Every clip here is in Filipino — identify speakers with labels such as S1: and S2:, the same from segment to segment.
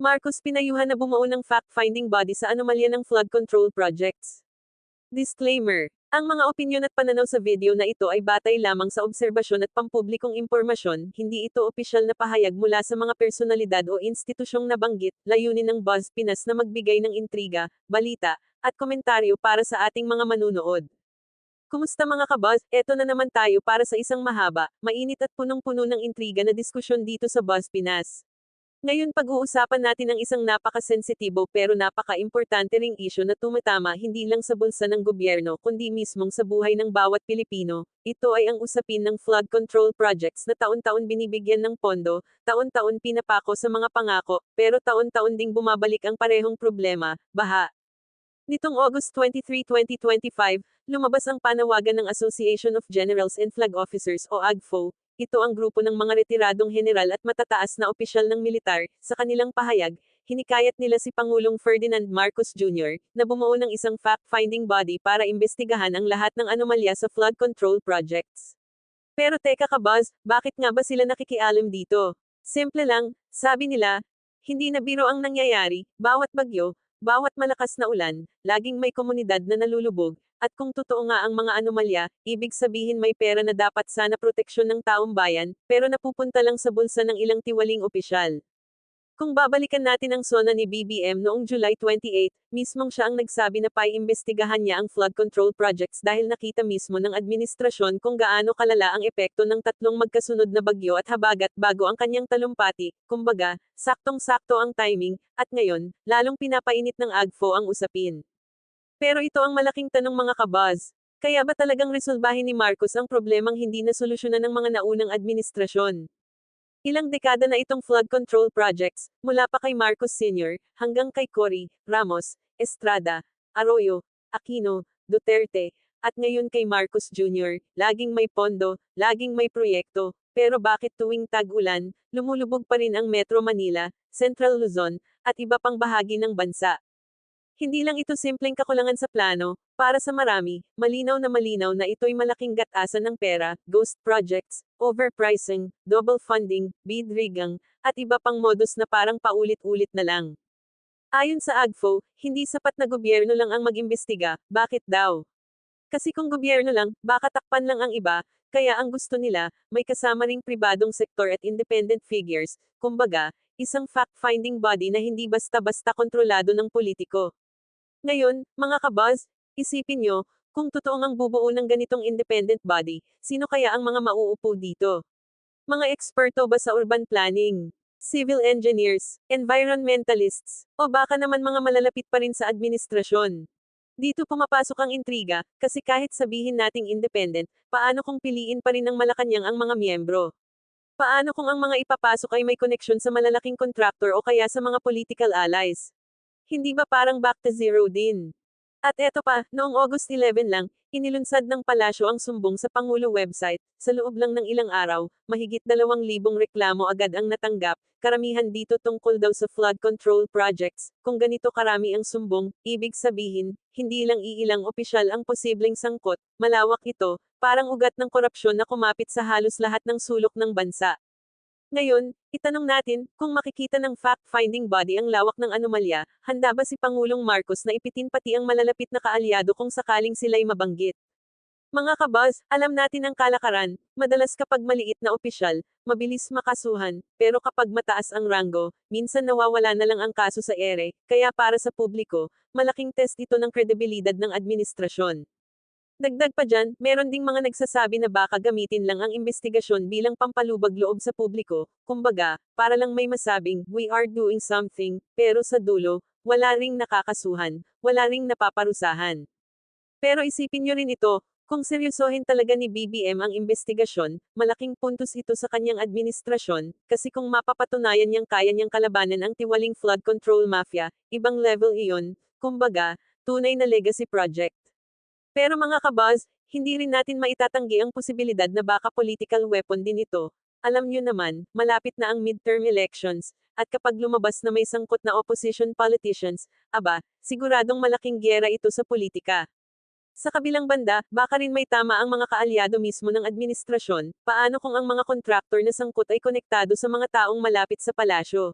S1: Marcos pinayuhan na bumuo ng fact-finding body sa anomalya ng flood control projects. Disclaimer. Ang mga opinyon at pananaw sa video na ito ay batay lamang sa obserbasyon at pampublikong impormasyon, hindi ito opisyal na pahayag mula sa mga personalidad o institusyong nabanggit, layunin ng Buzz Pinas na magbigay ng intriga, balita, at komentaryo para sa ating mga manunood. Kumusta mga kabuzz? Eto na naman tayo para sa isang mahaba, mainit at punong-puno ng intriga na diskusyon dito sa Buzz Pinas. Ngayon pag-uusapan natin ang isang napakasensitibo pero napaka-importante ring isyo na tumatama hindi lang sa bulsa ng gobyerno kundi mismong sa buhay ng bawat Pilipino. Ito ay ang usapin ng flood control projects na taon-taon binibigyan ng pondo, taon-taon pinapako sa mga pangako, pero taon-taon ding bumabalik ang parehong problema, baha. Nitong August 23, 2025, lumabas ang panawagan ng Association of Generals and Flag Officers o AGFO, ito ang grupo ng mga retiradong general at matataas na opisyal ng militar, sa kanilang pahayag, hinikayat nila si Pangulong Ferdinand Marcos Jr. na bumuo ng isang fact-finding body para imbestigahan ang lahat ng anomalya sa flood control projects. Pero teka ka Buzz, bakit nga ba sila nakikialam dito? Simple lang, sabi nila, hindi na biro ang nangyayari, bawat bagyo, bawat malakas na ulan, laging may komunidad na nalulubog, at kung totoo nga ang mga anomalya, ibig sabihin may pera na dapat sana proteksyon ng taong bayan, pero napupunta lang sa bulsa ng ilang tiwaling opisyal. Kung babalikan natin ang sona ni BBM noong July 28, mismong siya ang nagsabi na paiimbestigahan niya ang flood control projects dahil nakita mismo ng administrasyon kung gaano kalala ang epekto ng tatlong magkasunod na bagyo at habagat bago ang kanyang talumpati, kumbaga, saktong-sakto ang timing, at ngayon, lalong pinapainit ng AGFO ang usapin. Pero ito ang malaking tanong mga kabaz. Kaya ba talagang resolbahin ni Marcos ang problemang hindi na solusyonan ng mga naunang administrasyon? Ilang dekada na itong flood control projects, mula pa kay Marcos Sr., hanggang kay Cory, Ramos, Estrada, Arroyo, Aquino, Duterte, at ngayon kay Marcos Jr., laging may pondo, laging may proyekto, pero bakit tuwing tag-ulan, lumulubog pa rin ang Metro Manila, Central Luzon, at iba pang bahagi ng bansa? Hindi lang ito simpleng kakulangan sa plano, para sa marami, malinaw na malinaw na ito'y malaking gatasan ng pera, ghost projects, overpricing, double funding, bid rigging, at iba pang modus na parang paulit-ulit na lang. Ayon sa AGFO, hindi sapat na gobyerno lang ang mag-imbestiga, bakit daw? Kasi kung gobyerno lang, baka takpan lang ang iba, kaya ang gusto nila, may kasama ring pribadong sektor at independent figures, kumbaga, isang fact-finding body na hindi basta-basta kontrolado ng politiko. Ngayon, mga kabuzz, isipin nyo, kung totoong ang bubuo ng ganitong independent body, sino kaya ang mga mauupo dito? Mga eksperto ba sa urban planning? Civil engineers, environmentalists, o baka naman mga malalapit pa rin sa administrasyon? Dito pumapasok ang intriga, kasi kahit sabihin nating independent, paano kung piliin pa rin ng Malacanang ang mga miyembro? Paano kung ang mga ipapasok ay may koneksyon sa malalaking contractor o kaya sa mga political allies? Hindi ba parang back to zero din? At eto pa, noong August 11 lang, inilunsad ng palasyo ang sumbong sa Pangulo website, sa loob lang ng ilang araw, mahigit 2,000 reklamo agad ang natanggap, karamihan dito tungkol daw sa flood control projects, kung ganito karami ang sumbong, ibig sabihin, hindi lang iilang opisyal ang posibleng sangkot, malawak ito, parang ugat ng korupsyon na kumapit sa halos lahat ng sulok ng bansa. Ngayon, itanong natin, kung makikita ng fact-finding body ang lawak ng anomalya, handa ba si Pangulong Marcos na ipitin pati ang malalapit na kaalyado kung sakaling sila'y mabanggit? Mga kabaz, alam natin ang kalakaran, madalas kapag maliit na opisyal, mabilis makasuhan, pero kapag mataas ang rango, minsan nawawala na lang ang kaso sa ere, kaya para sa publiko, malaking test ito ng kredibilidad ng administrasyon. Dagdag pa dyan, meron ding mga nagsasabi na baka gamitin lang ang investigasyon bilang pampalubag loob sa publiko, kumbaga, para lang may masabing, we are doing something, pero sa dulo, wala ring nakakasuhan, wala ring napaparusahan. Pero isipin nyo rin ito, kung seryosohin talaga ni BBM ang investigasyon, malaking puntos ito sa kanyang administrasyon, kasi kung mapapatunayan niyang kaya niyang kalabanan ang tiwaling flood control mafia, ibang level iyon, kumbaga, tunay na legacy project. Pero mga kabaz, hindi rin natin maitatanggi ang posibilidad na baka political weapon din ito. Alam nyo naman, malapit na ang midterm elections, at kapag lumabas na may sangkot na opposition politicians, aba, siguradong malaking gera ito sa politika. Sa kabilang banda, baka rin may tama ang mga kaalyado mismo ng administrasyon, paano kung ang mga kontraktor na sangkot ay konektado sa mga taong malapit sa palasyo?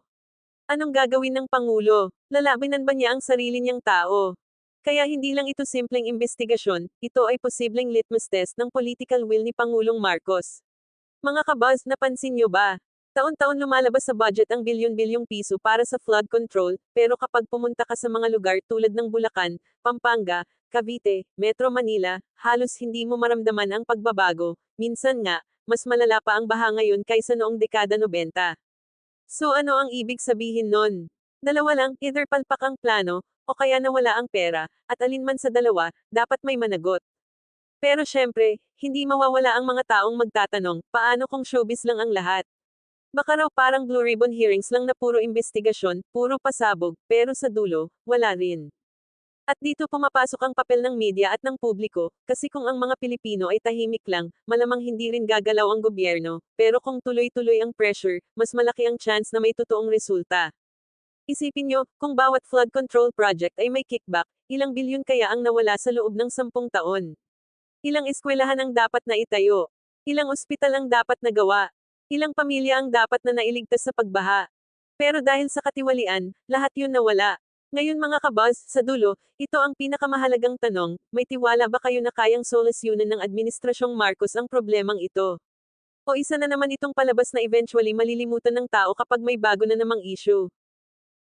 S1: Anong gagawin ng Pangulo? Lalabanan ba niya ang sarili niyang tao? Kaya hindi lang ito simpleng investigasyon, ito ay posibleng litmus test ng political will ni Pangulong Marcos. Mga kabaz, napansin niyo ba? Taon-taon lumalabas sa budget ang bilyon-bilyong piso para sa flood control, pero kapag pumunta ka sa mga lugar tulad ng Bulacan, Pampanga, Cavite, Metro Manila, halos hindi mo maramdaman ang pagbabago. Minsan nga, mas malala pa ang baha ngayon kaysa noong dekada 90. So ano ang ibig sabihin nun? Dalawa lang, either palpak ang plano, o kaya nawala ang pera, at alinman sa dalawa, dapat may managot. Pero syempre, hindi mawawala ang mga taong magtatanong, paano kung showbiz lang ang lahat? Baka raw parang Blue Ribbon hearings lang na puro investigasyon, puro pasabog, pero sa dulo, wala rin. At dito pumapasok ang papel ng media at ng publiko, kasi kung ang mga Pilipino ay tahimik lang, malamang hindi rin gagalaw ang gobyerno, pero kung tuloy-tuloy ang pressure, mas malaki ang chance na may totoong resulta. Isipin nyo, kung bawat flood control project ay may kickback, ilang bilyon kaya ang nawala sa loob ng sampung taon? Ilang eskwelahan ang dapat na itayo? Ilang ospital ang dapat nagawa? Ilang pamilya ang dapat na nailigtas sa pagbaha? Pero dahil sa katiwalian, lahat yun nawala. Ngayon mga kabaz, sa dulo, ito ang pinakamahalagang tanong, may tiwala ba kayo na kayang solusyonan ng Administrasyong Marcos ang problemang ito? O isa na naman itong palabas na eventually malilimutan ng tao kapag may bago na namang issue?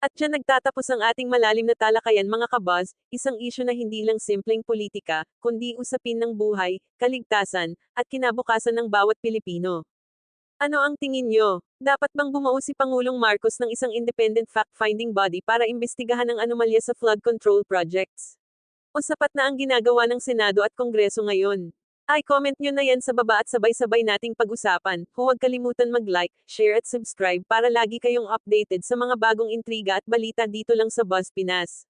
S1: At dyan nagtatapos ang ating malalim na talakayan mga kabaz, isang issue na hindi lang simpleng politika, kundi usapin ng buhay, kaligtasan, at kinabukasan ng bawat Pilipino. Ano ang tingin nyo? Dapat bang bumuo si Pangulong Marcos ng isang independent fact-finding body para imbestigahan ang anomalya sa flood control projects? O sapat na ang ginagawa ng Senado at Kongreso ngayon? Ay comment nyo na yan sa baba at sabay-sabay nating pag-usapan. Huwag kalimutan mag-like, share at subscribe para lagi kayong updated sa mga bagong intriga at balita dito lang sa Buzz Pinas.